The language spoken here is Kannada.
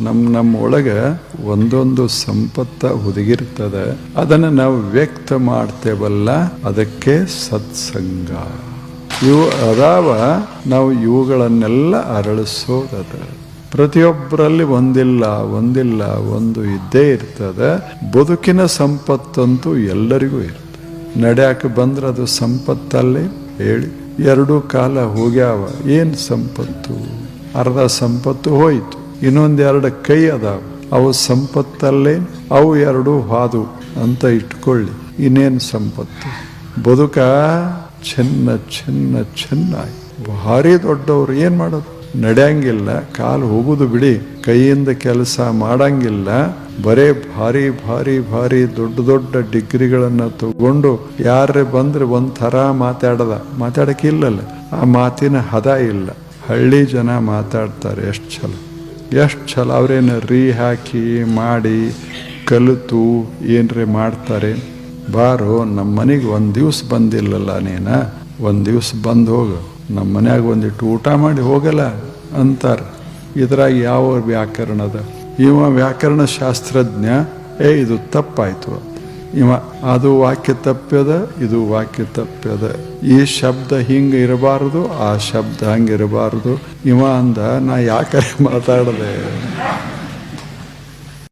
ನಮ್ಮ ನಮ್ಮ ಒಳಗೆ ಒಂದೊಂದು ಸಂಪತ್ತ ಹುದುಗಿರ್ತದೆ. ಅದನ್ನ ನಾವು ವ್ಯಕ್ತ ಮಾಡ್ತೇವಲ್ಲ, ಅದಕ್ಕೆ ಸತ್ಸಂಗ. ಇವು ಅದಾವ, ನಾವು ಇವುಗಳನ್ನೆಲ್ಲ ಅರಳಿಸೋದದ. ಪ್ರತಿಯೊಬ್ಬರಲ್ಲಿ ಒಂದಿಲ್ಲ ಒಂದಿಲ್ಲ, ಒಂದು ಇದ್ದೇ ಇರ್ತದೆ. ಬದುಕಿನ ಸಂಪತ್ತಂತೂ ಎಲ್ಲರಿಗೂ ಇರ್ತದೆ. ನಡ್ಯಾಕ ಬಂದ್ರೆ ಅದು ಸಂಪತ್ತಲ್ಲಿ ಹೇಳಿ. ಎರಡು ಕಾಲ ಹೋಗ್ಯಾವ, ಏನು ಸಂಪತ್ತು? ಅರ್ಧ ಸಂಪತ್ತು ಹೋಯಿತು. ಇನ್ನೊಂದೆರಡು ಕೈ ಅದಾವ ಅವು ಸಂಪತ್ತಲ್ಲೇ, ಅವು ಎರಡು ಹಾದು ಅಂತ ಇಟ್ಕೊಳ್ಳಿ. ಇನ್ನೇನು ಸಂಪತ್ತು? ಬದುಕ ಚೆನ್ನ ಚೆನ್ನ ಚೆನ್ನ ಭಾರಿ ದೊಡ್ಡವ್ರು, ಏನ್ ಮಾಡೋದು? ನಡೆಯಂಗಿಲ್ಲ, ಕಾಲು ಹೋಗುದು ಬಿಡಿ. ಕೈಯಿಂದ ಕೆಲಸ ಮಾಡಂಗಿಲ್ಲ. ಬರೇ ಭಾರಿ ಭಾರಿ ಭಾರಿ ದೊಡ್ಡ ದೊಡ್ಡ ಡಿಗ್ರಿಗಳನ್ನ ತಗೊಂಡು ಯಾರೇ ಬಂದ್ರೆ ಒಂಥರ ಮಾತಾಡದ. ಮಾತಾಡಕ್ಕಿಲ್ಲಲ್ಲ ಆ ಮಾತಿನ ಹದ ಇಲ್ಲ. ಹಳ್ಳಿ ಜನ ಮಾತಾಡ್ತಾರೆ, ಎಷ್ಟು ಚಲ ಎಷ್ಟು ಛಲ ಅವರೇನು ರೀ ಹಾಕಿ ಮಾಡಿ ಕಲಿತು ಏನ್ರೆ ಮಾಡ್ತಾರೆ? ಬಾರೋ ನಮ್ಮ ಮನೆಗೆ ಒಂದು ದಿವ್ಸ ಬಂದಿಲ್ಲಲ್ಲ ನೀನು? ಒಂದು ದಿವ್ಸ ಬಂದು ಹೋಗು. ನಮ್ಮ ಮನ್ಯಾಗ ಒಂದಿಟ್ಟು ಊಟ ಮಾಡಿ ಹೋಗಲ್ಲ ಅಂತಾರೆ. ಇದ್ರಾಗ ಯಾವ ವ್ಯಾಕರಣದ ಇವ ವ್ಯಾಕರಣ ಶಾಸ್ತ್ರಜ್ಞ, ಏ, ಇದು ತಪ್ಪಾಯ್ತು. ಇವ, ಅದು ವಾಕ್ಯ ತಪ್ಪ್ಯದ ಇದು ವಾಕ್ಯ ತಪ್ಪ್ಯದ ಈ ಶಬ್ದ ಹಿಂಗ ಇರಬಾರದು, ಆ ಶಬ್ದ ಹಂಗೆ ಇರಬಾರದು. ಇವ ಅಂದ, ನಾ ಯಾಕರೆ ಮಾತಾಡದೆ?